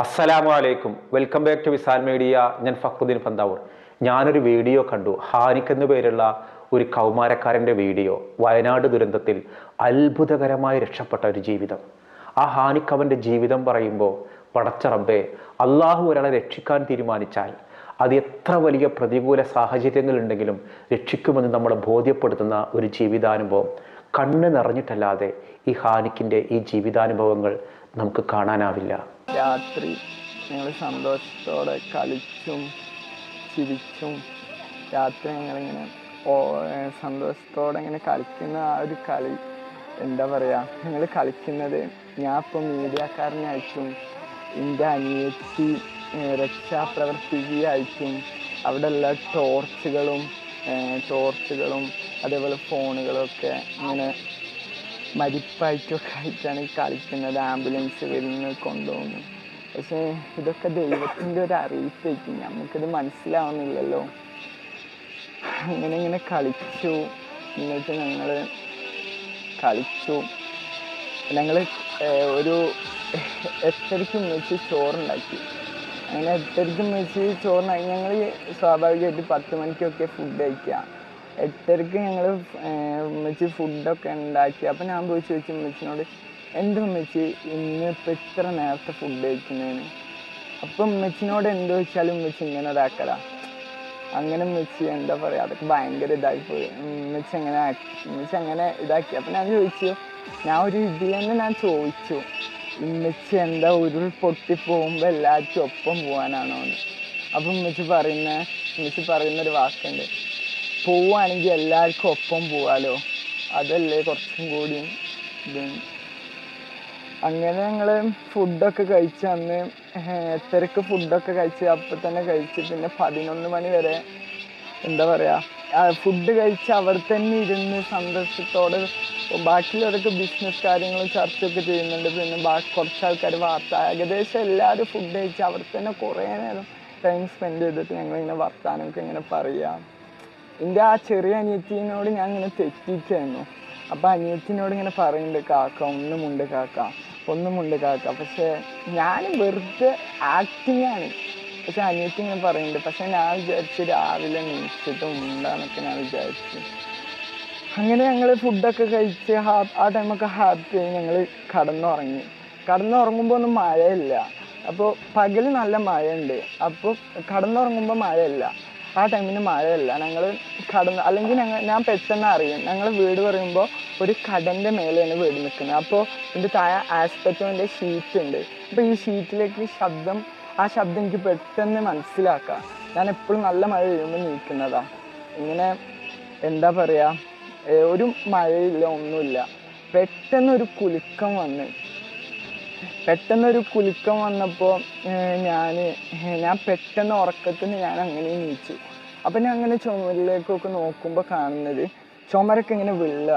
അസ്സലാമു അലൈക്കും welcome back to Wisal media ഞാൻ ഫക്കുദ്ദീൻ പന്താവൂർ. ഞാനൊരു വീഡിയോ കണ്ടു. ഹാനിക് എന്നു പേരുള്ള ഒരു കൗമാരക്കാരന്റെ വീഡിയോ. വയനാട് ദുരന്തത്തിൽ അത്ഭുതകരമായി രക്ഷപ്പെട്ട ഒരു ജീവിതം. ആ ഹാനിക് അവന്റെ ജീവിതം പറയുമ്പോൾ പടച്ചറബേ അള്ളാഹു ഒരാളെ രക്ഷിക്കാൻ തീരുമാനിച്ചാൽ അത് എത്ര വലിയ പ്രതികൂല സാഹചര്യങ്ങളുണ്ടെങ്കിലും രക്ഷിക്കുമെന്ന് നമ്മളെ ബോധ്യപ്പെടുത്തുന്ന ഒരു ജീവിതാനുഭവം കണ്ണ് നിറഞ്ഞിട്ടല്ലാതെ ഈ ഹാനിക്കിന്റെ ഈ ജീവിതാനുഭവങ്ങൾ നമുക്ക് കാണാനാവില്ല. രാത്രി ഞങ്ങൾ സന്തോഷത്തോടെ കളിച്ചും ചിരിച്ചും രാത്രി ഞങ്ങളിങ്ങനെ സന്തോഷത്തോടെ ഇങ്ങനെ കളിക്കുന്ന ആ ഒരു കളി എന്താ പറയുക ഞങ്ങൾ കളിക്കുന്നത് ഞാൻ ഇപ്പോൾ അയച്ചും എന്റെ അനിയത്തി അവിടെ ഉള്ള ടോർച്ചുകളും ടോർച്ചുകളും അതേപോലെ ഫോണുകളൊക്കെ ഇങ്ങനെ മരിപ്പായിട്ടൊക്കെ ആയിട്ടാണ് കളിക്കുന്നത്. ആംബുലൻസ് വരുന്നത് കൊണ്ടുപോകുന്നു. പക്ഷേ ഇതൊക്കെ ദൈവത്തിന്റെ ഒരു അറിയിപ്പായിരിക്കും. നമുക്കിത് മനസ്സിലാവുന്നില്ലല്ലോ. അങ്ങനെ ഇങ്ങനെ കളിച്ചു. എന്നിട്ട് ഞങ്ങൾ കളിച്ചു. ഞങ്ങൾ ഒരു എട്ടരയ്ക്ക് വെച്ച് ചോറുണ്ടാക്കി. അങ്ങനെ എട്ടരയ്ക്ക് വെച്ച് ചോറുണ്ടാക്കി. ഞങ്ങൾ സ്വാഭാവികമായിട്ട് പത്ത് മണിക്കൊക്കെ ഫുഡ് കഴിക്കുക. എട്ടരയ്ക്ക് ഞങ്ങൾ ഉമ്മച്ചി ഫുഡൊക്കെ ഉണ്ടാക്കി. അപ്പം ഞാൻ പോയി ചോദിച്ചു ഉമ്മച്ചിനോട് എന്റെ ഉമ്മച്ചി ഇന്ന് ഇപ്പം ഇത്ര നേരത്തെ ഫുഡ് കഴിക്കുന്നതിന് അപ്പം ഉമ്മച്ചിനോട് എന്ത് ചോദിച്ചാലും ഉമ്മച്ചി ഇങ്ങനെ ഇതാക്കടാ. അങ്ങനെ ഉമ്മച്ചി എന്താ പറയുക അതൊക്കെ ഭയങ്കര ഇതായി പോയി. ഉമ്മച്ചി അങ്ങനെ ഉമ്മച്ചി അങ്ങനെ ഇതാക്കി. അപ്പം ഞാൻ ചോദിച്ചു ഞാൻ ഒരു ഇതിൽ തന്നെ ഞാൻ ചോദിച്ചു ഉമ്മച്ചി എന്താ ഉരുൾ പൊട്ടി പോകുമ്പോൾ എല്ലാവർക്കും ഒപ്പം പോകാനാണോ എന്ന് അപ്പം ഉമ്മച്ചി പറയുന്ന ഉമ്മച്ചി പറയുന്നൊരു വാക്കുണ്ട് പോവുകയാണെങ്കിൽ എല്ലാവർക്കും ഒപ്പം പോവാലോ? അതല്ലേ കുറച്ചും കൂടി അങ്ങനെ ഞങ്ങൾ ഫുഡൊക്കെ കഴിച്ച് അന്ന് എട്ടരക്ക് ഫുഡൊക്കെ കഴിച്ച് അപ്പം തന്നെ കഴിച്ച് പിന്നെ പതിനൊന്ന് മണി വരെ എന്താ പറയുക ഫുഡ് കഴിച്ച് അവിടെ തന്നെ ഇരുന്ന് സന്തോഷത്തോടെ ബാക്കിയുള്ളവരൊക്കെ ബിസിനസ് കാര്യങ്ങളും ചർച്ചയൊക്കെ ചെയ്യുന്നുണ്ട്. പിന്നെ ബാക്കി കുറച്ച് ആൾക്കാർ വാർത്ത ഏകദേശം എല്ലാവരും ഫുഡ് കഴിച്ച് അവിടെ തന്നെ കുറേ നേരം ടൈം സ്പെൻഡ് ചെയ്തിട്ട് ഞങ്ങളിങ്ങനെ വർത്താനമൊക്കെ ഇങ്ങനെ പറയാം. എന്റെ ആ ചെറിയ അനിയത്തിനോട് ഞാൻ ഇങ്ങനെ തെറ്റിച്ചായിരുന്നു അപ്പം അനിയത്തിനോട് ഇങ്ങനെ പറയുന്നുണ്ട് കാക്ക ഒന്നുമുണ്ട് കാക്ക ഒന്നുമുണ്ട് കാക്ക. പക്ഷേ ഞാൻ വെറുതെ ആക്ടിങ് ആണ്. പക്ഷെ അനിയത്തി ഇങ്ങനെ പറയുന്നുണ്ട് പക്ഷെ ഞാൻ വിചാരിച്ച് രാവിലെ നീച്ചിട്ട് ഉണ്ടാന്നൊക്കെ ഞാൻ വിചാരിച്ചു. അങ്ങനെ ഞങ്ങൾ ഫുഡൊക്കെ കഴിച്ച് ഹാ ആ ടൈമൊക്കെ ഹാപ്പി ആയി ഞങ്ങൾ കടന്നുറങ്ങി. കടന്നുറങ്ങുമ്പോൾ ഒന്നും മഴയില്ല. അപ്പോൾ പകൽ നല്ല മഴയുണ്ട്. അപ്പോൾ കടന്നുറങ്ങുമ്പോൾ മഴയില്ല. ആ ടൈമിന് മഴയല്ല. ഞങ്ങൾ കടന്ന് അല്ലെങ്കിൽ ഞങ്ങൾ ഞാൻ പെട്ടെന്ന് അറിയും. ഞങ്ങൾ വീട് പറയുമ്പോൾ ഒരു കടന്റെ മേലെയാണ് വീട് നിൽക്കുന്നത് അപ്പോൾ ഇതിന്റെ താഴെ ആസ്പെക്റ്റോന്റെ ഷീറ്റ് ഉണ്ട്. അപ്പോൾ ഈ ഷീറ്റിലേക്ക് ശബ്ദം ആ ശബ്ദം എനിക്ക് പെട്ടെന്ന് മനസ്സിലാക്കാം. ഞാൻ എപ്പോഴും നല്ല മഴ വീഴുമ്പോൾ നിൽക്കുന്നതാണ് ഇങ്ങനെ എന്താ പറയുക ഒരു മഴയില്ല ഒന്നുമില്ല. പെട്ടെന്ന് ഒരു കുലുക്കം വന്ന് പെട്ടെന്നൊരു കുലുക്കം വന്നപ്പോൾ ഞാൻ ഞാൻ പെട്ടെന്ന് ഉറക്കത്തിൽ ഞാൻ അങ്ങനെ നീച്ചു അപ്പം ഞാൻ അങ്ങനെ ചുമരിലേക്കൊക്കെ നോക്കുമ്പോൾ കാണുന്നത് ചുമരൊക്കെ ഇങ്ങനെ വിള്ള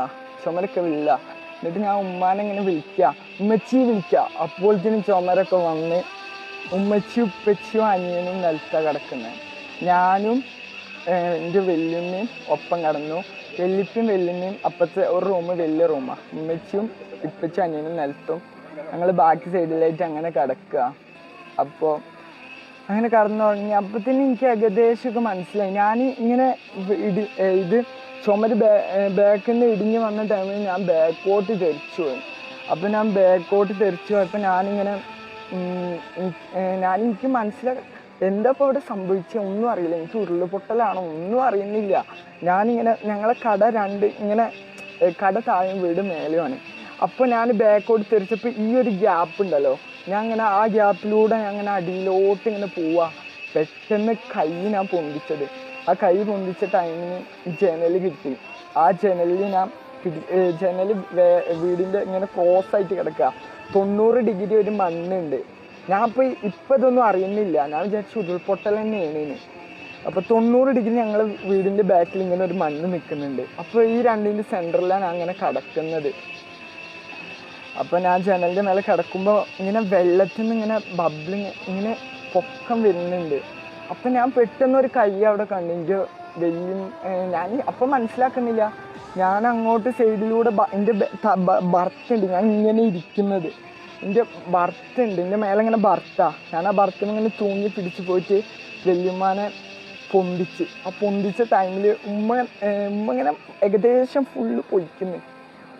ചുമരൊക്കെ വിള്ള. എന്നിട്ട് ഞാൻ ഉമ്മാനെ ഇങ്ങനെ വിളിക്കുക ഉമ്മച്ചി വിളിക്കുക അപ്പോഴത്തേനും ചുമരൊക്കെ വന്ന് ഉമ്മച്ചി ഉപ്പച്ചിയും അനിയനും നിലത്ത കിടക്കുന്നത് ഞാനും എന്റെ വെല്ലുമ്മയും ഒപ്പം കടന്നു. വെല്ലിപ്പും വെല്ലുമ്മയും അപ്പത്തെ ഒരു റൂം വലിയ റൂമാണ് ഉമ്മച്ചിയും ഇപ്പച്ചും അനിയനും നിലത്തും ഞങ്ങൾ ബാക്കി സൈഡിലായിട്ട് അങ്ങനെ കിടക്കുക. അപ്പോൾ അങ്ങനെ കടന്നു തുടങ്ങി. അപ്പോൾ തന്നെ എനിക്ക് ഏകദേശമൊക്കെ മനസ്സിലായി. ഞാൻ ഇങ്ങനെ ഇടി ഇത് ചുമര് ബാക്കിൽ നിന്ന് ഇടിഞ്ഞ് വന്ന ടൈമിൽ ഞാൻ ബാക്കോട്ട് തെറിച്ചു പോയി. അപ്പോൾ ഞാൻ ബാക്കോട്ട് തെറിച്ചു പോയപ്പോൾ ഞാനിങ്ങനെ ഞാൻ എനിക്ക് മനസ്സിലായി എന്താ ഇപ്പോൾ ഇവിടെ സംഭവിച്ചത് ഒന്നും അറിയില്ല. എനിക്ക് ഉരുളുപൊട്ടലാണോ ഒന്നും അറിയുന്നില്ല. ഞാനിങ്ങനെ ഞങ്ങളെ കട രണ്ട് ഇങ്ങനെ കട താഴെ വീട് മേലെയാണ്. അപ്പോൾ ഞാൻ ബാക്കോട്ട് തിരിച്ചപ്പോൾ ഈ ഒരു ഗ്യാപ്പ് ഉണ്ടല്ലോ. ഞാൻ അങ്ങനെ ആ ഗ്യാപ്പിലൂടെ ഞാൻ അങ്ങനെ അടിയിലോട്ട് ഇങ്ങനെ പോവാ. പെട്ടെന്ന് കൈ ഞാൻ പൊന്തിച്ചത്. ആ കൈ പൊന്തിച്ച ടൈമിന് ജനൽ കിട്ടി. ആ ജനലിൽ ഞാൻ ജനൽ വീടിന്റെ ഇങ്ങനെ ക്രോസ് ആയിട്ട് കിടക്കുക തൊണ്ണൂറ് ഡിഗ്രി ഒരു മണ്ണുണ്ട്. ഞാൻ അപ്പോൾ ഇപ്പം ഇതൊന്നും അറിയുന്നില്ല. ഞാൻ വിചാരിച്ചു ഉരുൾപൊട്ടൽ തന്നെയാണ് ഇനി. അപ്പോൾ തൊണ്ണൂറ് ഡിഗ്രി ഞങ്ങൾ വീടിന്റെ ബാക്കിൽ ഇങ്ങനെ ഒരു മണ്ണ് നിൽക്കുന്നുണ്ട് അപ്പോൾ ഈ രണ്ടിന്റെ സെന്ററിലാണ് അങ്ങനെ കിടക്കുന്നത്. അപ്പോൾ ഞാൻ ജനലിന്റെ മേലെ കിടക്കുമ്പോൾ ഇങ്ങനെ വെള്ളത്തിൽ നിന്ന് ഇങ്ങനെ ബബ്ലിങ് ഇങ്ങനെ പൊക്കം വരുന്നുണ്ട്. അപ്പം ഞാൻ പെട്ടെന്ന് ഒരു കൈ അവിടെ കണ്ടു. എനിക്ക് വലിയ ഞാൻ അപ്പം മനസ്സിലാക്കുന്നില്ല. ഞാൻ അങ്ങോട്ട് സൈഡിലൂടെ എന്റെ ഭർത്തുണ്ട് ഞാൻ ഇങ്ങനെ ഇരിക്കുന്നത്. എന്റെ ഭർത്ത ഉണ്ട് എന്റെ മേലെ ഇങ്ങനെ ബർത്താ. ഞാൻ ആ ഭർത്തനെ ഇങ്ങനെ തൂങ്ങി പിടിച്ചു പോയിട്ട് വല്യമ്മാനെ പൊന്തിച്ച്. ആ പൊന്തിച്ച ടൈമിൽ ഉമ്മ ഉമ്മ ഇങ്ങനെ ഏകദേശം ഫുള്ള് പൊയ്ക്കുന്നു.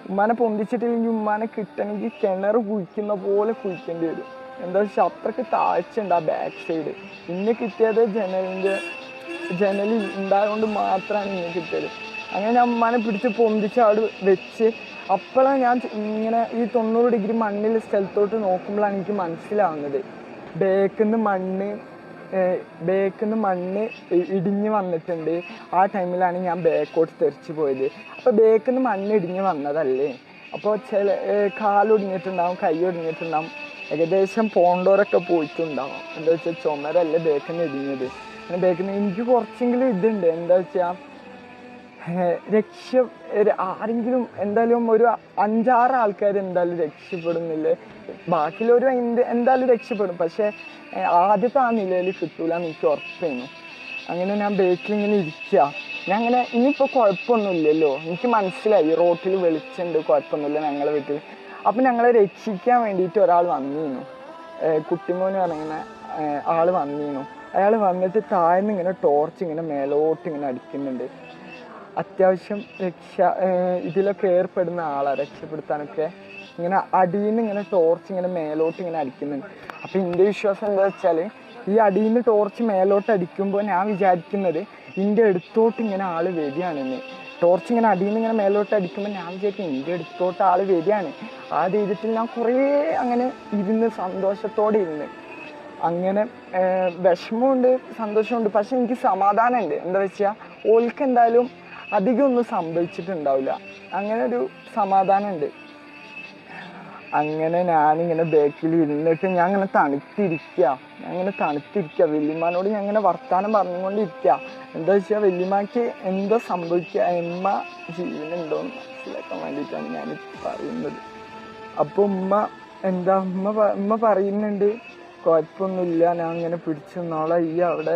ഉമ്മാനെ പൊന്തിച്ചിട്ടില്ലെങ്കിൽ ഉമ്മാനെ കിട്ടണമെങ്കിൽ കിണർ കുഴിക്കുന്ന പോലെ കുഴിക്കേണ്ടി വരും. എന്താ വെച്ചാൽ അത്രയ്ക്ക് താഴ്ച ഉണ്ട് ആ ബാക്ക് സൈഡ് ഇന്ന് കിട്ടിയത് ജനലിന്റെ ജനലിൽ ഉണ്ടായതുകൊണ്ട് മാത്രമാണ് ഇന്ന് കിട്ടിയത്. അങ്ങനെ ഞാൻ ഉമ്മാനെ പിടിച്ച് പൊന്തിച്ച് അവിടെ വെച്ച് അപ്പോഴാണ് ഞാൻ ഇങ്ങനെ ഈ തൊണ്ണൂറ് ഡിഗ്രി മണ്ണിൽ സ്ഥലത്തോട്ട് നോക്കുമ്പോഴാണ് എനിക്ക് മനസ്സിലാവുന്നത്. ബേക്കിൽ നിന്ന് മണ്ണ് ബേക്കിന്ന് മണ്ണ് ഇടിഞ്ഞ് വന്നിട്ടുണ്ട്. ആ ടൈമിലാണ് ഞാൻ ബേക്കോട്ട് തെറിച്ച് പോയത്. അപ്പോൾ ബേക്കിന്ന് മണ്ണ് ഇടിഞ്ഞ് വന്നതല്ലേ? അപ്പോൾ ചില കാലൊടിഞ്ഞിട്ടുണ്ടാവും കൈ ഒടിഞ്ഞിട്ടുണ്ടാവും. ഏകദേശം പോണ്ടോരൊക്കെ പോയിട്ടുണ്ടാവും. എന്താ വെച്ചാൽ ചുമരല്ലേ ബേക്കിന് ഇടിഞ്ഞത്. അങ്ങനെ എനിക്ക് കുറച്ചെങ്കിലും ഇതുണ്ട്. എന്താ വെച്ചാൽ രക്ഷ ആരെങ്കിലും എന്തായാലും ഒരു അഞ്ചാറ് ആൾക്കാർ എന്തായാലും രക്ഷപ്പെടുന്നില്ല? ബാക്കിയുള്ളവരും എന്ത് എന്തായാലും രക്ഷപ്പെടും. പക്ഷേ ആദ്യത്തെ ആ നിലയിൽ കിട്ടൂല എനിക്ക് ഉറപ്പായിരുന്നു അങ്ങനെ ഞാൻ ബേക്കിൽ ഇങ്ങനെ ഇരിക്കുക ഞാൻ അങ്ങനെ ഇനിയിപ്പോൾ കുഴപ്പമൊന്നുമില്ലല്ലോ. എനിക്ക് മനസ്സിലായി. റോട്ടിൽ വെളിച്ചുണ്ട് കുഴപ്പമൊന്നുമില്ല ഞങ്ങളെ വീട്ടിൽ അപ്പം ഞങ്ങളെ രക്ഷിക്കാൻ വേണ്ടിയിട്ട് ഒരാൾ വന്നിരുന്നു കുട്ടിമോന് പറയുന്ന ആൾ വന്നിരുന്നു അയാൾ വന്നിട്ട് താഴ്ന്ന് ഇങ്ങനെ ടോർച്ച് ഇങ്ങനെ മേലോട്ട് ഇങ്ങനെ അടിക്കുന്നുണ്ട്. അത്യാവശ്യം രക്ഷ ഇതിലൊക്കെ ഏർപ്പെടുന്ന ആളാണ് രക്ഷപ്പെടുത്താനൊക്കെ ഇങ്ങനെ അടിയിൽ നിന്ന് ഇങ്ങനെ ടോർച്ച് ഇങ്ങനെ മേലോട്ട് ഇങ്ങനെ അടിക്കുന്നുണ്ട്. അപ്പം എന്റെ വിശ്വാസം എന്താ വെച്ചാൽ ഈ അടിയിൽ നിന്ന് ടോർച്ച് മേലോട്ട് അടിക്കുമ്പോൾ ഞാൻ വിചാരിക്കുന്നത് എന്റെ അടുത്തോട്ട് ഇങ്ങനെ ആൾ വരികയാണെന്ന്. ടോർച്ച് ഇങ്ങനെ അടിയിൽ നിന്ന് ഇങ്ങനെ മേലോട്ട് അടിക്കുമ്പോൾ ഞാൻ വിചാരിക്കും എന്റെ അടുത്തോട്ട് ആൾ വരികയാണ്. ആ ധൈര്യത്തിൽ ഞാൻ കുറേ അങ്ങനെ ഇരുന്ന് സന്തോഷത്തോടെ ഇരുന്ന്. അങ്ങനെ വിഷമമുണ്ട് സന്തോഷമുണ്ട് പക്ഷെ എനിക്ക് സമാധാനമുണ്ട്. എന്താ വെച്ചാൽ ഓൾക്ക് എന്തായാലും അധികം ഒന്നും സംഭവിച്ചിട്ടുണ്ടാവില്ല. അങ്ങനെ ഒരു സമാധാനമുണ്ട്. അങ്ങനെ ഞാനിങ്ങനെ ബാക്കിൽ ഇരുന്നിട്ട് ഞാൻ അങ്ങനെ തണുത്തിരിക്കുക ഞാൻ അങ്ങനെ തണുത്തിരിക്കുക വല്യമ്മാനോട് ഞാൻ അങ്ങനെ വർത്താനം പറഞ്ഞുകൊണ്ടിരിക്കുക എന്താ വെച്ചാൽ വല്യമ്മക്ക് എന്താ സംഭവിക്കുക എമ്മ ജീവനുണ്ടോ എന്ന് മനസ്സിലാക്കാൻ വേണ്ടിയിട്ടാണ് ഞാൻ പറയുന്നത്. അപ്പോൾ ഉമ്മ എന്താ ഉമ്മ ഉമ്മ പറയുന്നുണ്ട് കുഴപ്പമൊന്നുമില്ല. ഞാൻ അങ്ങനെ പിടിച്ചു നിന്നോളാം ഈ അവിടെ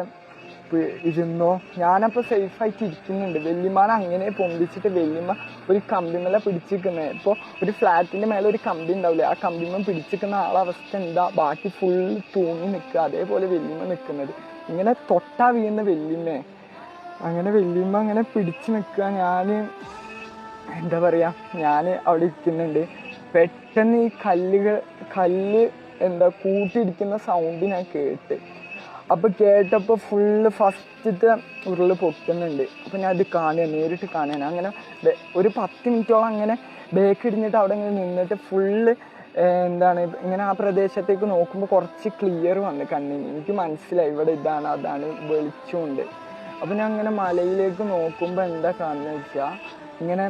പി- ഇരുന്നോ? ഞാനപ്പോൾ സേഫായിട്ട് ഇരിക്കുന്നുണ്ട്. വല്യമ്മാനെ അങ്ങനെ പൊന്തിച്ചിട്ട് വല്യമ്മ ഒരു കമ്പിമല പിടിച്ചിരിക്കുന്നത് ഇപ്പോൾ ഒരു ഫ്ലാറ്റിന്റെ മേലെ ഒരു കമ്പി ഉണ്ടാവില്ലേ? ആ കമ്പിമ പിടിച്ചിരിക്കുന്ന ആളവസ്ഥ എന്താ? ബാക്കി ഫുൾ തൂങ്ങി നിൽക്കുക. അതേപോലെ വെല്ലിമ നിൽക്കുന്നത്. ഇങ്ങനെ തൊട്ടാ വീഴുന്ന വല്യമ്മേ അങ്ങനെ വല്യമ്മ അങ്ങനെ പിടിച്ചു നിൽക്കുക. ഞാൻ എന്താ പറയുക ഞാൻ അവിടെ ഇരിക്കുന്നുണ്ട്. പെട്ടെന്ന് ഈ കല്ലുകൾ കല്ല് എന്താ കൂട്ടിയിടിക്കുന്ന സൗണ്ട് ഞാൻ കേട്ട്. അപ്പോൾ കേട്ടപ്പോൾ ഫുള്ള് ഫസ്റ്റത്തെ ഉരുൾ പൊട്ടുന്നുണ്ട്. അപ്പോൾ ഞാൻ അത് കാണുക നേരിട്ട് കാണുകയാണ്. അങ്ങനെ ഒരു പത്ത് മിനിറ്റോളം അങ്ങനെ ബേക്ക് ഇടിഞ്ഞിട്ട് അവിടെ ഇങ്ങനെ നിന്നിട്ട് ഫുള്ള് എന്താണ് ഇങ്ങനെ ആ പ്രദേശത്തേക്ക് നോക്കുമ്പോൾ കുറച്ച് ക്ലിയർ വന്ന് കണ്ണിന്. എനിക്ക് മനസ്സിലായി ഇവിടെ ഇതാണ് അതാണ് വെളിച്ചമുണ്ട്. അപ്പൊ ഞാൻ അങ്ങനെ മലയിലേക്ക് നോക്കുമ്പോൾ എന്താ കാണുന്നത് വെച്ചാൽ ഇങ്ങനെ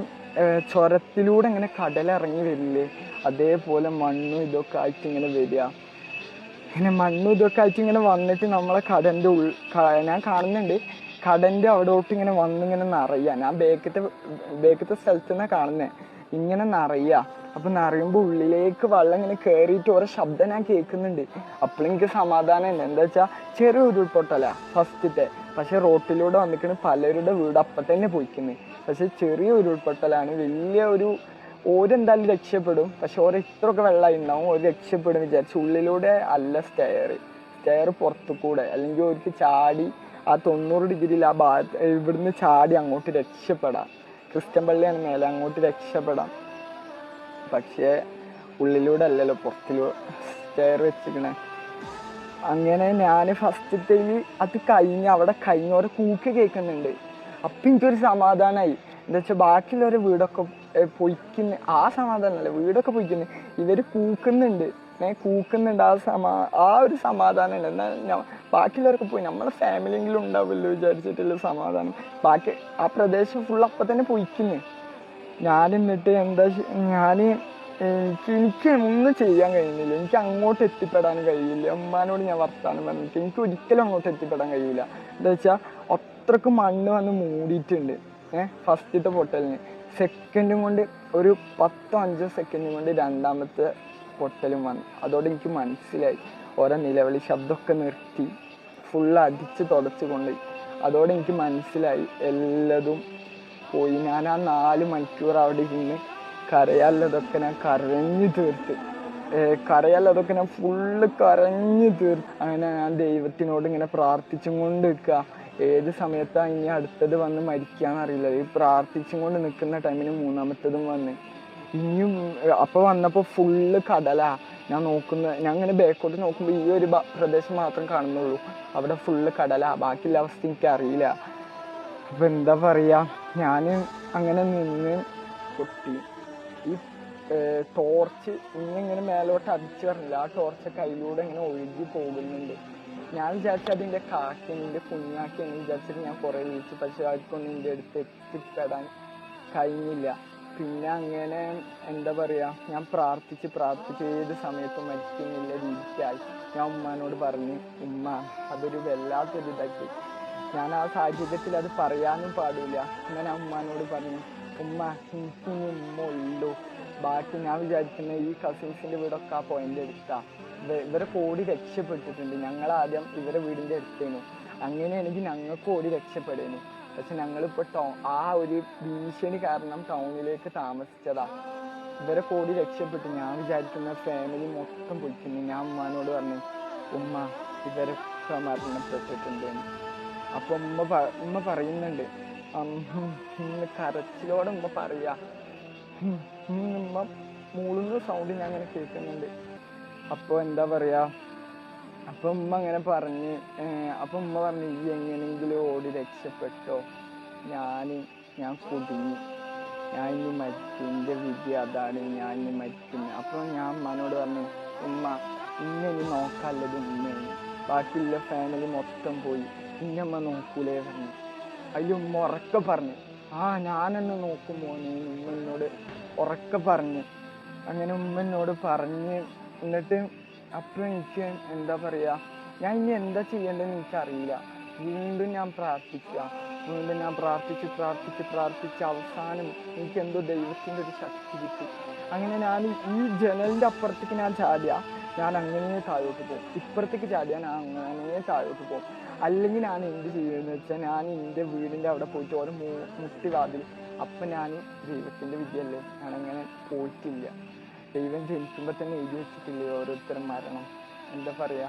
ചുരത്തിലൂടെ ഇങ്ങനെ കടലിറങ്ങി വരില്ലേ? അതേപോലെ മണ്ണും ഇതൊക്കെ ആയിട്ട് ഇങ്ങനെ വരിക. ഇങ്ങനെ മണ്ണും ഇതൊക്കെ ആയിട്ട് ഇങ്ങനെ വന്നിട്ട് നമ്മളെ കടന്റെ ഉൾ ഞാൻ കാണുന്നുണ്ട്. കടന്റെ അവിടോട്ട് ഇങ്ങനെ വന്ന് ഇങ്ങനെ നിറയുക ഞാൻ ബേക്കത്തെ ബേക്കത്തെ സ്ഥലത്ത് നിന്നാണ് കാണുന്നത് ഇങ്ങനെ നിറയുക അപ്പം നിറയുമ്പോൾ ഉള്ളിലേക്ക് വെള്ളം ഇങ്ങനെ കയറിയിട്ട് ഓരോ ശബ്ദം ഞാൻ കേൾക്കുന്നുണ്ട്. അപ്പോഴും എനിക്ക് സമാധാനമുണ്ട് എന്താ വെച്ചാൽ ചെറിയ ഉരുൾപൊട്ടല ഫസ്റ്റത്തെ. പക്ഷെ റോട്ടിലൂടെ വന്നിക്കണ് പലരുടെ വീട് അപ്പം തന്നെ പോയിക്കുന്നത് പക്ഷെ ചെറിയ ഉരുൾപൊട്ടലാണ്. വലിയ ഒരു ഓരെന്തായാലും രക്ഷപ്പെടും. പക്ഷെ ഓരോ ഇത്രയൊക്കെ വെള്ളമായി ഉണ്ടാവും ഒരു രക്ഷപ്പെടും വിചാരിച്ചു ഉള്ളിലൂടെ അല്ല സ്റ്റെയർ സ്റ്റെയർ പുറത്തു കൂടെ അല്ലെങ്കിൽ അവർക്ക് ചാടി ആ തൊണ്ണൂറ് ഡിഗ്രിയിൽ ആ ഭാഗത്ത് ഇവിടുന്ന് ചാടി അങ്ങോട്ട് രക്ഷപ്പെടാം. ക്രിസ്ത്യൻ പള്ളിയാണ് മേലെ അങ്ങോട്ട് രക്ഷപ്പെടാം. പക്ഷേ ഉള്ളിലൂടെ അല്ലല്ലോ പുറത്തിലൂ സ്റ്റെയർ വെച്ചിരിക്കണേ. അങ്ങനെ ഞാൻ ഫസ്റ്റത്തേൽ അത് കഴിഞ്ഞ് അവിടെ കഴിഞ്ഞ് ഓരോ കൂക്ക് കേൾക്കുന്നുണ്ട്. അപ്പം എനിക്കൊരു സമാധാനമായി എന്താ വെച്ചാൽ ബാക്കിയുള്ളവരെ വീടൊക്കെ പൊയ്ക്കുന്ന. ആ സമാധാനമല്ല വീടൊക്കെ പൊയ്ക്കുന്നു. ഇവർ കൂക്കുന്നുണ്ട്. ഏ കൂക്കുന്നുണ്ട്. ആ സമാ ആ ഒരു സമാധാനമുണ്ട് എന്നാൽ ഞാൻ ബാക്കിയുള്ളവരൊക്കെ പോയി. നമ്മളെ ഫാമിലിയെങ്കിലും ഉണ്ടാവുമല്ലോ വിചാരിച്ചിട്ടുള്ള സമാധാനം. ബാക്കി ആ പ്രദേശം ഫുൾ അപ്പം തന്നെ പൊയ്ക്കുന്നു. ഞാൻ എന്നിട്ട് എന്താ ഞാൻ എനിക്ക് എനിക്ക് ഒന്നും ചെയ്യാൻ കഴിയുന്നില്ല. എനിക്ക് അങ്ങോട്ട് എത്തിപ്പെടാൻ കഴിയില്ല. ഉമ്മാനോട് ഞാൻ വർത്താനം പറഞ്ഞിട്ട് എനിക്ക് ഒരിക്കലും അങ്ങോട്ട് എത്തിപ്പെടാൻ കഴിയില്ല. എന്താ വെച്ചാൽ അത്രയ്ക്ക് മണ്ണ് വന്ന് മൂടിയിട്ടുണ്ട്. ഏഹ് ഫസ്റ്റത്തെ പൊട്ടലിന്. സെക്കൻഡും കൊണ്ട് ഒരു പത്തോ അഞ്ചോ സെക്കൻഡും കൊണ്ട് രണ്ടാമത്തെ പൊട്ടലും വന്നു. അതോടെ എനിക്ക് മനസ്സിലായി. ഓരോ നിലവിളി ശബ്ദമൊക്കെ നിർത്തി. ഫുൾ അടിച്ച് തുടച്ച് കൊണ്ടുപോയി അതോടെ എനിക്ക് മനസ്സിലായി. എല്ലതും പോയി. ഞാൻ ആ നാല് മണിക്കൂർ അവിടെ ഇരുന്ന് കരയാനുള്ളതൊക്കെ ഞാൻ കരഞ്ഞു തീർത്ത്. കരയല്ല അതൊക്കെ ഞാൻ ഫുള്ള് കരഞ്ഞു തീർത്ത്. അങ്ങനെ ഞാൻ ദൈവത്തിനോട് ഇങ്ങനെ പ്രാർത്ഥിച്ചും കൊണ്ട് നിൽക്കുക. ഏത് സമയത്താണ് ഇനി അടുത്തത് വന്ന് മരിക്കാന്നറിയില്ല ഈ പ്രാർത്ഥിച്ചും കൊണ്ട് നിൽക്കുന്ന ടൈമിന് മൂന്നാമത്തതും വന്ന്. ഇനിയും അപ്പോൾ വന്നപ്പോൾ ഫുള്ള് കടലാ. ഞാൻ നോക്കുന്ന ഞാൻ ഇങ്ങനെ ബാക്കോട്ട് നോക്കുമ്പോൾ ഈ ഒരു പ്രദേശം മാത്രം കാണുന്നുള്ളൂ. അവിടെ ഫുള്ള് കടലാ. ബാക്കിയുള്ള അവസ്ഥ എനിക്ക് അറിയില്ല അപ്പൊ എന്താ പറയാ? ഞാൻ അങ്ങനെ നിന്ന് കൊട്ടി ഈ ടോർച്ച് ഇങ്ങനെ മേലോട്ട് അടിച്ചു പറഞ്ഞില്ല ആ ടോർച്ച് കയ്യിലൂടെ ഇങ്ങനെ ഒഴുകി പോകുന്നുണ്ട്. ഞാൻ വിചാരിച്ചു കാക്കി എന്റെ കുഞ്ഞാക്കി എന്ന് വിചാരിച്ചിട്ട് ഞാൻ കുറേ വിളിച്ചു. പക്ഷെ അവർക്കൊന്നും എന്റെ അടുത്ത് എത്തിപ്പെടാൻ കഴിഞ്ഞില്ല. പിന്നെ അങ്ങനെ എന്താ പറയാ ഞാൻ പ്രാർത്ഥിച്ച് പ്രാർത്ഥിച്ച് ഏത് സമയത്തും മരിക്കുന്നില്ല രീതിക്കായി. ഞാൻ ഉമ്മാനോട് പറഞ്ഞു ഉമ്മ അതൊരു വല്ലാത്തൊരു ഇതാക്കി. ഞാൻ ആ സാഹചര്യത്തിൽ അത് പറയാനും പാടില്ല. ഞാൻ ഉമ്മാനോട് പറഞ്ഞു ഉമ്മ എനിക്ക് ഇനി ഉമ്മ ഉള്ളൂ. ബാക്കി ഞാൻ വിചാരിക്കുന്ന ഈ കസിൻസിന്റെ വീടൊക്കെ ആ പോയിന്റ് എടുത്താ. ഇവ- ഇവരെ ഓടി രക്ഷപ്പെട്ടിട്ടുണ്ട്. ഞങ്ങൾ ആദ്യം ഇവരെ വീടിന്റെ അടുത്തേനു. അങ്ങനെയാണെങ്കിൽ ഞങ്ങൾക്ക് ഓടി രക്ഷപ്പെടുന്നു പക്ഷെ ഞങ്ങളിപ്പോൾ ടൗ ആ ഒരു ഭീഷണി കാരണം ടൗണിലേക്ക് താമസിച്ചതാ. ഇവരെ ഓടി രക്ഷപ്പെട്ടു. ഞാൻ വിചാരിക്കുന്ന ഫാമിലി മൊത്തം പൊളിക്കുന്നു. ഞാൻ ഉമ്മാനോട് പറഞ്ഞു ഉമ്മ ഇവരൊക്കെ മരണപ്പെട്ടിട്ടുണ്ട് അപ്പൊ ഉമ്മ ഉമ്മ പറയുന്നുണ്ട് കരച്ചിലോടെ ഉമ്മ പറയാ. ഉമ്മ മൂളുന്ന സൗണ്ട് ഞാൻ അങ്ങനെ കേൾക്കുന്നുണ്ട്. അപ്പോൾ എന്താ പറയാ? അപ്പൊ ഉമ്മ അങ്ങനെ പറഞ്ഞ് അപ്പം ഉമ്മ പറഞ്ഞു ഈ എങ്ങനെയെങ്കിലും ഓടി രക്ഷപ്പെട്ടോ? ഞാൻ ഞാൻ കുടുങ്ങി. ഞാൻ ഇനി മരിക്കും. എന്റെ വിധി അതാണ്. ഞാൻ ഇനി മരിക്കും. അപ്പോൾ ഞാൻ ഉമ്മാനോട് പറഞ്ഞു ഉമ്മ ഇന്നെ ഇനി നോക്കാല്ലത് ഉമ്മയാണ്. ബാക്കിയുള്ള ഫാമിലി മൊത്തം പോയി. ഇന്ന അമ്മ നോക്കൂലേ പറഞ്ഞു. അതിൽ ഉമ്മ ഉറക്കെ പറഞ്ഞു ആ ഞാനെന്നെ നോക്കും മോനെ. ഉമ്മ എന്നോട് ഉറക്കെ പറഞ്ഞു. അങ്ങനെ ഉമ്മ എന്നോട് പറഞ്ഞ് എന്നിട്ട് അപ്പം എനിക്ക് എന്താ പറയുക ഞാൻ ഇനി എന്താ ചെയ്യേണ്ടതെന്ന് എനിക്കറിയില്ല. വീണ്ടും ഞാൻ പ്രാർത്ഥിക്കുക. വീണ്ടും ഞാൻ പ്രാർത്ഥിച്ച് പ്രാർത്ഥിച്ച് പ്രാർത്ഥിച്ച് അവസാനം എനിക്ക് എന്തോ ദൈവത്തിന്റെ ഒരു ശക്തി കിട്ടി. അങ്ങനെ ഞാൻ ഈ ജനലിന്റെ അപ്പുറത്തേക്ക് ഞാൻ ചാടിയ ഞാൻ അങ്ങനെ താഴോട്ട് പോകും. ഇപ്പുറത്തേക്ക് ചാടിയാൽ ഞാൻ അങ്ങനെ താഴോട്ട് പോകും. അല്ലെങ്കിൽ ഞാൻ എന്ത് ചെയ്യുമെന്ന് വെച്ചാൽ ഞാൻ എന്റെ വീടിന്റെ അവിടെ പോയിട്ട് ഓരോ മുട്ടി വാതിൽ അപ്പം ഞാൻ ദൈവത്തിന്റെ വിദ്യയല്ലേ ഞാനങ്ങനെ പോയിട്ടില്ല. ദൈവം ജനിക്കുമ്പോൾ തന്നെ എഴുതി വെച്ചിട്ടില്ലേ ഓരോരുത്തരും മരണം? എന്താ പറയാ?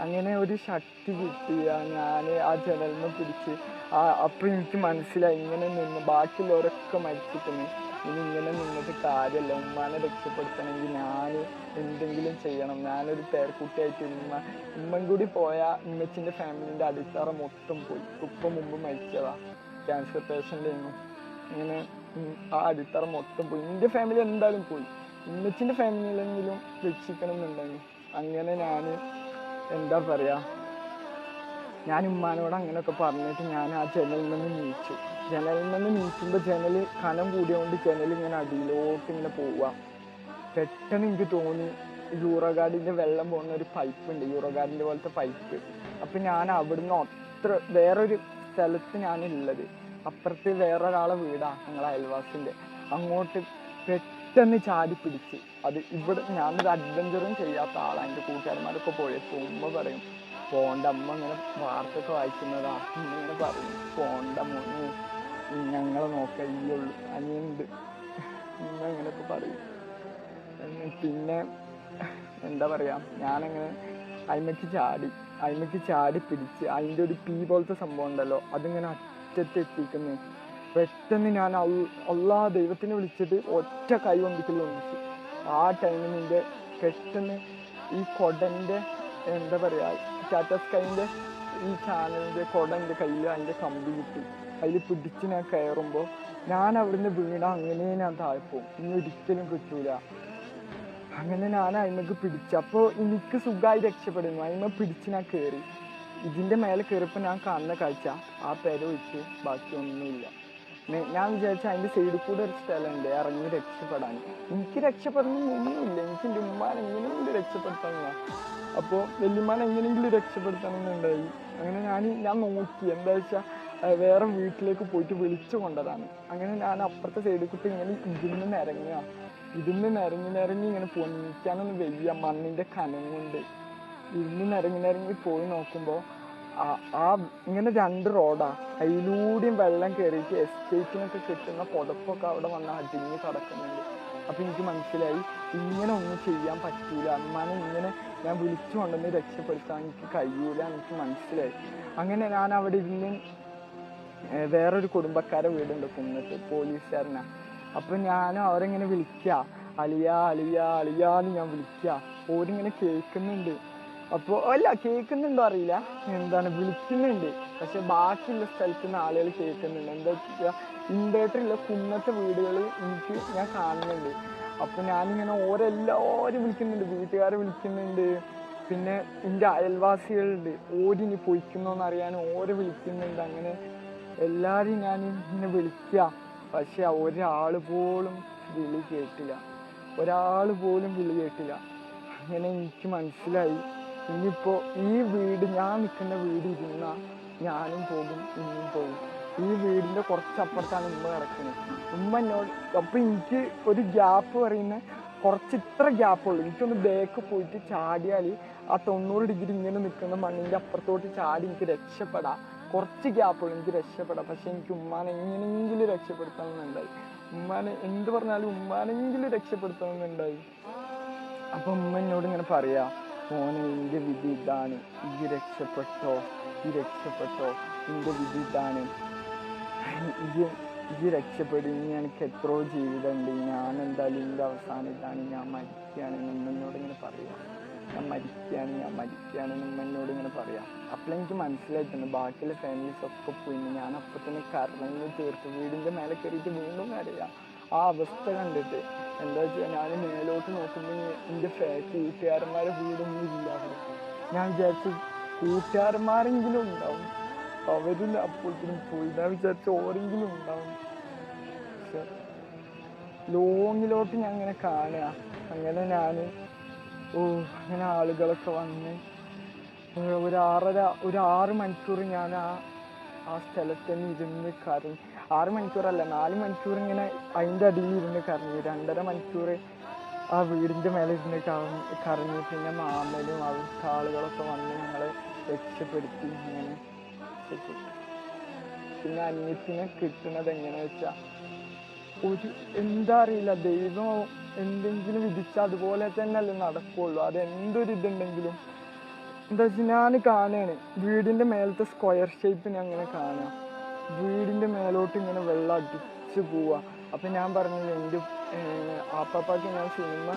അങ്ങനെ ഒരു ശക്തി കിട്ടിയ ഞാൻ ആ ജനലിനെ പിടിച്ച് ആ അപ്പം എനിക്ക് മനസ്സിലായി ഇങ്ങനെ നിന്ന് ബാക്കിയുള്ളവരൊക്കെ മരിച്ചിട്ടുണ്ട് ഇനി ഇങ്ങനെ നിന്നിട്ട് കാര്യമല്ല ഉമ്മാനെ രക്ഷപ്പെടുത്തണമെങ്കിൽ ഞാൻ എന്തെങ്കിലും ചെയ്യണം. ഞാനൊരു പേരക്കുട്ടിയായിട്ട് ഉമ്മ ഉമ്മൻ കൂടി പോയ ഉമ്മച്ചിന്റെ ഫാമിലിന്റെ അടിത്തറ മൊത്തം പോയി. ഉപ്പ മുമ്പ് മരിച്ചതാ ക്യാൻസർ പേഷ്യന്റ് ആയിരുന്നു. ഇങ്ങനെ ആ അടിത്തറ മൊത്തം പോയി. എന്റെ ഫാമിലി എന്തായാലും പോയി. ഉമ്മച്ചിന്റെ ഫാമിലിയിലെങ്കിലും രക്ഷിക്കണം എന്നുണ്ടെങ്കിൽ അങ്ങനെ ഞാൻ എന്താ പറയാ ഞാൻ ഉമ്മാനോട് അങ്ങനെയൊക്കെ പറഞ്ഞിട്ട് ഞാൻ ആ ജനലിൽ നിന്ന് നീച്ചു. ജനലിൽ നിന്ന് നീക്കുമ്പോൾ ജനൽ കനം കൂടിയതുകൊണ്ട് ജനൽ ഇങ്ങനെ അടിയിലോട്ട് ഇങ്ങനെ പോവുക. പെട്ടെന്ന് എനിക്ക് തോന്നി യൂറോഗാർഡിന്റെ വെള്ളം പോകുന്ന ഒരു പൈപ്പ് ഉണ്ട് യൂറോഗാർഡിന്റെ പോലത്തെ പൈപ്പ് അപ്പം ഞാൻ അവിടുന്ന് അത്ര വേറൊരു സ്ഥലത്ത് ഞാനുള്ളത്. അപ്പുറത്ത് വേറൊരാളെ വീടാ ഞങ്ങളെ അയൽവാസിന്റെ അങ്ങോട്ട് പെട്ടെന്ന് ചാടി പിടിച്ച്. അത് ഇവിടെ ഞാനൊരു അഡ്വഞ്ചറും ചെയ്യാത്ത ആളാണ് എന്റെ കൂട്ടുകാരന്മാരൊക്കെ പോയപ്പോൾ പോകുമ്പോൾ പറയും പോണ്ട അമ്മ ഇങ്ങനെ വാർത്തയൊക്കെ വായിക്കുന്നതാ. ഇങ്ങനെ പറയും പോണ്ട മോനെ ഞങ്ങളെ നോക്കാൻ അനിയുണ്ട് ഉമ്മ ഇങ്ങനെയൊക്കെ പറയും. പിന്നെ എന്താ പറയാ ഞാനങ്ങനെ അയിമക്ക് ചാടി അയിമക്ക് ചാടി പിടിച്ച് അതിന്റെ ഒരു പീ പോലത്തെ സംഭവം ഉണ്ടല്ലോ അതിങ്ങനെ അറ്റത്ത് എത്തിക്കുന്നു പെട്ടെന്ന് ഞാൻ അള്ളാ ദൈവത്തിനെ വിളിച്ചിട്ട് ഒറ്റ കൈ കൊണ്ടിക്കൽ കൊണ്ടിച്ചു ആ ടൈമിൽ എന്റെ പെട്ടെന്ന് ഈ കൊടന്റെ എന്താ പറയുക ടാറ്റ സ്കൈന്റെ ഈ ചാനലിന്റെ കൊട എന്റെ കയ്യിൽ അതിന്റെ കമ്പി കിട്ടി. അതിൽ പിടിച്ച് ഞാൻ കയറുമ്പോൾ ഞാൻ അവിടുന്ന് വീണ അങ്ങനെ ഞാൻ താഴ്പോവും ഇനി ഒരിക്കലും കിട്ടൂല. അങ്ങനെ ഞാൻ അതിനൊക്കെ പിടിച്ചു. അപ്പോൾ എനിക്ക് സുഖമായി രക്ഷപ്പെടുന്നു. അതിന് പിടിച്ച് ഞാൻ കയറി ഇതിന്റെ മേലെ കയറിയപ്പോൾ ഞാൻ കാണുന്ന കാഴ്ച ആ പെര ഒഴിച്ച് ബാക്കി ഒന്നുമില്ല മെ- ഞാൻ വിചാരിച്ച അതിന്റെ സൈഡിൽ കൂടെ ഒരു സ്ഥലമുണ്ട് ഇറങ്ങി രക്ഷപ്പെടാൻ. എനിക്ക് രക്ഷപ്പെടണം ഒന്നുമില്ല എനിക്ക് എന്റെ ഉമ്മാനെ എങ്ങനെയെങ്കിലും രക്ഷപ്പെടുത്തണം അപ്പോൾ വല്യമ്മാൻ എങ്ങനെയെങ്കിലും രക്ഷപ്പെടുത്തണം എന്നുണ്ടായി അങ്ങനെ ഞാൻ ഞാൻ നോക്കി. എന്താ വെച്ചാൽ വേറെ വീട്ടിലേക്ക് പോയിട്ട് വിളിച്ചു കൊണ്ടതാണ്. അങ്ങനെ ഞാൻ അപ്പുറത്തെ സൈഡിൽ കൂട്ടി ഇങ്ങനെ ഇതിന്ന് നിരങ്ങുക. ഇതിന്ന് നിരങ്ങി നിരങ്ങി ഇങ്ങനെ പൊന്നിക്കാനൊന്നും വയ്യ. മണ്ണിന്റെ കനം കൊണ്ട് ഇരുന്ന് നിരങ്ങി നിരങ്ങി പോയി നോക്കുമ്പോൾ ആ ഇങ്ങനെ രണ്ട് റോഡാ. അതിലൂടെയും വെള്ളം കയറിയിട്ട് എസ്റ്റേറ്റിനൊക്കെ കിട്ടുന്ന പുതപ്പൊക്കെ അവിടെ വന്ന് അടിഞ്ഞ് കിടക്കുന്നുണ്ട്. അപ്പം എനിക്ക് മനസ്സിലായി ഇങ്ങനെ ഒന്നും ചെയ്യാൻ പറ്റൂല. അമ്മാനെ ഇങ്ങനെ ഞാൻ വിളിച്ചു കൊണ്ടുവന്ന് രക്ഷപ്പെടുത്താൻ എനിക്ക് കഴിയൂല എനിക്ക് മനസ്സിലായി. അങ്ങനെ ഞാൻ അവിടെ ഇരുന്ന് വേറൊരു കുടുംബക്കാരെ വീടുണ്ട് കുന്നത്ത് പോലീസുകാരനാ. അപ്പൊ ഞാനും അവരെങ്ങനെ വിളിക്കുക അലിയ അലിയ അലിയാന്ന് ഞാൻ വിളിക്കുക ഓരിങ്ങനെ കേൾക്കുന്നുണ്ട്. അപ്പോൾ അല്ല കേൾക്കുന്നുണ്ടോ അറിയില്ല. എന്താണ് വിളിക്കുന്നുണ്ട്. പക്ഷെ ബാക്കിയുള്ള സ്ഥലത്ത് നിന്ന് ആളുകൾ കേൾക്കുന്നുണ്ട്. എന്താ വെച്ചാൽ ഇൻവേർട്ടറുള്ള കുന്നത്തെ വീടുകൾ എനിക്ക് ഞാൻ കാണുന്നുണ്ട്. അപ്പൊ ഞാനിങ്ങനെ ഓരെല്ലാവരും വിളിക്കുന്നുണ്ട്. വീട്ടുകാരെ വിളിക്കുന്നുണ്ട്. പിന്നെ എന്റെ അയൽവാസികളുണ്ട്. ഓരിനി പൊയ്ക്കുന്നോന്ന് അറിയാൻ ഓരെ വിളിക്കുന്നുണ്ട്. അങ്ങനെ എല്ലാവരും ഞാൻ ഇങ്ങനെ വിളിക്കുക പക്ഷെ ഒരാൾ പോലും വിളി കേട്ടില്ല. ഒരാൾ പോലും വിളി കേട്ടില്ല. അങ്ങനെ എനിക്ക് മനസ്സിലായി. ഇനിയിപ്പോൾ ഈ വീട് ഞാൻ നിൽക്കുന്ന വീട് ഇരുന്ന ഞാനും പോകും ഇനിയും പോകും. ഈ വീടിന്റെ കുറച്ചപ്പുറത്താണ് ഉമ്മ കിടക്കുന്നത്. ഉമ്മ എന്നോട് അപ്പം എനിക്ക് ഒരു ഗ്യാപ്പ് പറയുന്ന കുറച്ച് ഇത്ര ഗ്യാപ്പ് ഗ്യാപ്പുള്ളൂ എനിക്കൊന്ന് ബാക്ക് പോയിട്ട് ചാടിയാൽ ആ തൊണ്ണൂറ് ഡിഗ്രി ഇങ്ങനെ നിൽക്കുന്ന മണ്ണിന്റെ അപ്പുറത്തോട്ട് ചാടി എനിക്ക് രക്ഷപ്പെടാം. കുറച്ച് ഗ്യാപ്പ് ഗ്യാപ്പുള്ളൂ എനിക്ക് രക്ഷപ്പെടാം. പക്ഷെ എനിക്ക് ഉമ്മാനെ എങ്ങനെയെങ്കിലും രക്ഷപ്പെടുത്തണമെന്നുണ്ടായി. ഉമ്മാനെ എന്ത് പറഞ്ഞാലും ഉമ്മാനെങ്കിലും രക്ഷപ്പെടുത്തണമെന്നുണ്ടായി. അപ്പൊ ഉമ്മ എന്നോട് ഇങ്ങനെ പറയാ മോനെ എന്റെ വിധി ഇതാണ് ഈ രക്ഷപ്പെട്ടോ ഈ രക്ഷപ്പെട്ടോ എന്റെ വിധി ഇതാണ് ഈ ഇത് രക്ഷപ്പെടും ഇനി എനിക്ക് എത്രയോ ജീവിതമുണ്ട് ഞാൻ എന്തായാലും ഇതിന്റെ അവസാനം ഇതാണ് ഞാൻ മരിക്കുകയാണ് എന്നോട് ഇങ്ങനെ പറയാം ഞാൻ മരിക്കുകയാണ് ഞാൻ മരിക്കുകയാണ് എന്നോട് ഇങ്ങനെ പറയാം അപ്പോൾ എനിക്ക് മനസ്സിലായിട്ടുണ്ട് ബാക്കിയുള്ള ഫാമിലീസ് ഒക്കെ പോയി ഞാൻ അപ്പം തന്നെ കരണങ്ങൾ തീർത്ത് വീടിന്റെ മേലെ കയറിയിട്ട് വീണ്ടും കരയാം ആ അവസ്ഥ കണ്ടിട്ട് എന്താ വെച്ചാൽ ഞാൻ മേലോട്ട് നോക്കുമ്പോൾ എന്റെ കൂട്ടുകാരന്മാരെ വീടൊന്നും ഇല്ല അവിടെ ഞാൻ വിചാരിച്ചു കൂട്ടുകാരന്മാരെങ്കിലും ഉണ്ടാവും. അവരും അപ്പോഴത്തേനും പോയി. ഞാൻ വിചാരിച്ചു ഓരെങ്കിലും ഉണ്ടാവും. പക്ഷെ ലോങ്ങിലോട്ട് ഞാൻ അങ്ങനെ കാണുക. അങ്ങനെ ഞാൻ ഓ അങ്ങനെ ആളുകളൊക്കെ വന്ന് ഒരു ആറര ഒരു ആറ് മണിക്കൂർ ഞാൻ ആ ആ സ്ഥലത്ത് തന്നെ ഇരുന്ന് കരഞ്ഞു ആറ് മണിക്കൂറല്ല നാല് മണിക്കൂർ ഇങ്ങനെ അതിന്റെ അടിയിൽ ഇരുന്ന് കരഞ്ഞു രണ്ടര മണിക്കൂർ ആ വീടിന്റെ മേലെ ഇരുന്ന് കരഞ്ഞു പിന്നെ മാമനും അവിടുത്തെ ആളുകളൊക്കെ വന്ന് ഞങ്ങളെ രക്ഷപ്പെടുത്തി ഇങ്ങനെ. പിന്നെ അന്യത്തിനെ കിട്ടുന്നത് എങ്ങനെ വെച്ചാൽ ഒരു എന്താ അറിയില്ല ദൈവം എന്തെങ്കിലും വിധിച്ചാൽ അതുപോലെ തന്നെ അല്ലേ നടക്കുള്ളൂ. അത് എന്തൊരു ഇതുണ്ടെങ്കിലും എന്താ വെച്ചാൽ ഞാൻ കാണുകയാണ് വീടിന്റെ മേലത്തെ സ്ക്വയർ ഷേപ്പ് ഞാൻ അങ്ങനെ കാണുക വീടിന്റെ മേലോട്ട് ഇങ്ങനെ വെള്ളം അടിച്ച് പോവുക അപ്പം ഞാൻ പറഞ്ഞത് എന്റെ ആപ്പാപ്പാക്ക് ഞാൻ സിനിമ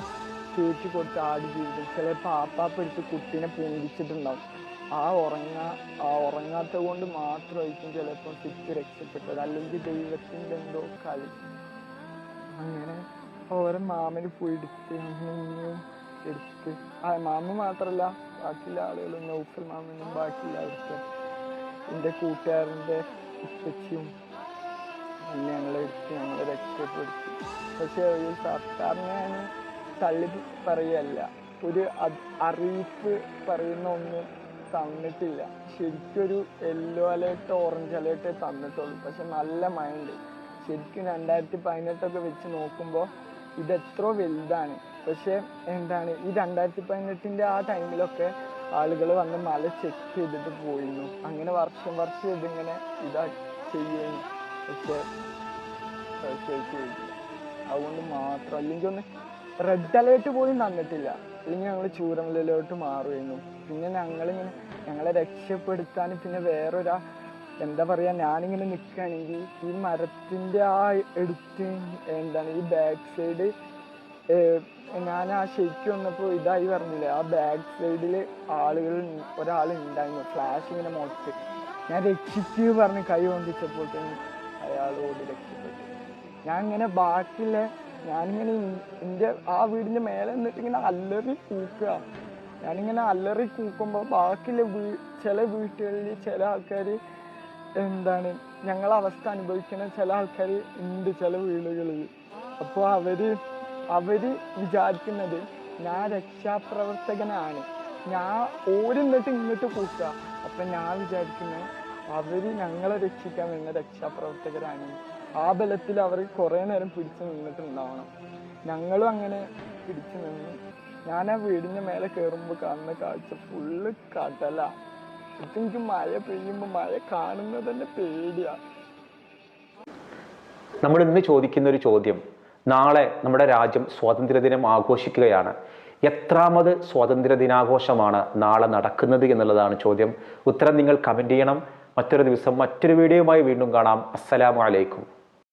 കയറ്റി കൊടുത്ത് ആടി ജീവിതം. ചിലപ്പോൾ ആപ്പാപ്പ എടുത്ത് കുട്ടീനെ പൂന്തിച്ചിട്ടുണ്ടാവും. ആ ഉറങ്ങാ ആ ഉറങ്ങാത്ത കൊണ്ട് മാത്രമായിരിക്കും ചിലപ്പോൾ സിറ്റ് രക്ഷപ്പെട്ടത്. അല്ലെങ്കിൽ ദൈവത്തിന്റെ എന്തോ കളി. അങ്ങനെ ഓരോ മാമന് പോയി എടുത്ത് എടുത്ത്. ആ മാമ മാത്രമല്ല ബാക്കിയുള്ള ആളുകളും നൗഫൽ മാമനും ബാക്കിയുള്ള അവർക്ക് എന്റെ കൂട്ടുകാരന്റെ ഉപ്പച്ചിയും എന്നെ ഞങ്ങളെ എടുത്ത് ഞങ്ങളെ രക്ഷപ്പെടുത്തി. പക്ഷേ ഒരു സർക്കാരിനെ തള്ളി പറയല്ല. ഒരു അറിയിപ്പ് പറയുന്ന ഒന്നും തന്നിട്ടില്ല. ശരിക്കൊരു യെല്ലോ അലേർട്ട് ഓറഞ്ച് അലേർട്ടേ തന്നിട്ടുള്ളൂ. പക്ഷെ നല്ല മൈൻഡ് ശരിക്കും രണ്ടായിരത്തി പതിനെട്ടൊക്കെ വെച്ച് നോക്കുമ്പോൾ ഇത് എത്രയോ വലുതാണ്. പക്ഷെ എന്താണ് ഈ രണ്ടായിരത്തി പതിനെട്ടിന്റെ ആ ടൈമിലൊക്കെ ആളുകൾ വന്ന് മല ചെക്ക് ചെയ്തിട്ട് പോയിരുന്നു. അങ്ങനെ വർഷം വർഷം ഇതിങ്ങനെ ഇതാ ചെയ്യുന്നു പക്ഷെ അതുകൊണ്ട് മാത്രം അല്ലെങ്കിൽ ഒന്ന് റെഡ് അലേർട്ട് പോലും തന്നിട്ടില്ല. അല്ലെങ്കിൽ ഞങ്ങൾ ചൂരമലയിലോട്ട് മാറുമായിരുന്നു പിന്നെ ഞങ്ങളിങ്ങനെ ഞങ്ങളെ രക്ഷപ്പെടുത്താൻ പിന്നെ വേറൊരാ എന്താ പറയാ ഞാനിങ്ങനെ നിൽക്കുകയാണെങ്കിൽ ഈ മരത്തിന്റെ ആ എടുത്ത് എന്താണ് ഈ ബാക്ക് സൈഡ് ഞാൻ ആ ശരിക്കും വന്നപ്പോൾ ഇതായി പറഞ്ഞില്ലേ ആ ബാക്ക് സൈഡിൽ ആളുകൾ ഒരാൾ ഉണ്ടായിരുന്നു ഫ്ലാഷ് ഇങ്ങനെ മുഖത്ത്. ഞാൻ രക്ഷിക്ക് പറഞ്ഞ് കൈ കൊണ്ടിച്ചപ്പോഴത്തേനും അയാളോട് രക്ഷപ്പെട്ടു. ഞാൻ ഇങ്ങനെ ബാക്കിയുള്ള ഞാനിങ്ങനെ എന്റെ ആ വീടിന്റെ മേലെ നിന്നിട്ട് ഇങ്ങനെ അല്ലറി കൂക്കുക ഞാനിങ്ങനെ അല്ലറി കൂക്കുമ്പോൾ ബാക്കിയുള്ള വീ ചില വീട്ടുകളിൽ ചില ആൾക്കാർ എന്താണ് ഞങ്ങളെ അവസ്ഥ അനുഭവിക്കുന്ന ചില ആൾക്കാർ ഉണ്ട് ചില വീടുകളിൽ അപ്പോൾ അവർ അവർ വിചാരിക്കുന്നത് ഞാൻ രക്ഷാപ്രവർത്തകനാണ്. ഞാൻ ഓരോന്നിട്ട് ഇങ്ങോട്ട് കൂട്ടുക അപ്പം ഞാൻ വിചാരിക്കുന്നത് അവർ ഞങ്ങളെ രക്ഷിക്കാൻ വരുന്ന രക്ഷാപ്രവർത്തകരാണ്. ആ ബലത്തിൽ അവർ കുറേ നേരം പിടിച്ചു നിന്നിട്ടുണ്ടാവണം. ഞങ്ങളും അങ്ങനെ പിടിച്ചു നിന്നു ഞാൻ ആ വീടിന്റെ മേലെ കയറുമ്പോൾ കാണുന്ന കാഴ്ച ഫുള്ള് കടല. എനിക്ക് മഴ പെയ്യുമ്പോൾ മഴ കാണുന്നത് തന്നെ പേടിയാ. നമ്മൾ ഇന്ന് ചോദിക്കുന്ന ഒരു ചോദ്യം നാളെ നമ്മുടെ രാജ്യം സ്വാതന്ത്ര്യദിനം ആഘോഷിക്കുകയാണ്. എത്രാമത് സ്വാതന്ത്ര്യ ദിനാഘോഷമാണ് നാളെ നടക്കുന്നത് എന്നുള്ളതാണ് ചോദ്യം. ഉത്തരം നിങ്ങൾ കമന്റ് ചെയ്യണം. മറ്റൊരു ദിവസം മറ്റൊരു വീഡിയോയുമായി വീണ്ടും കാണാം. അസ്സലാമു അലൈക്കും.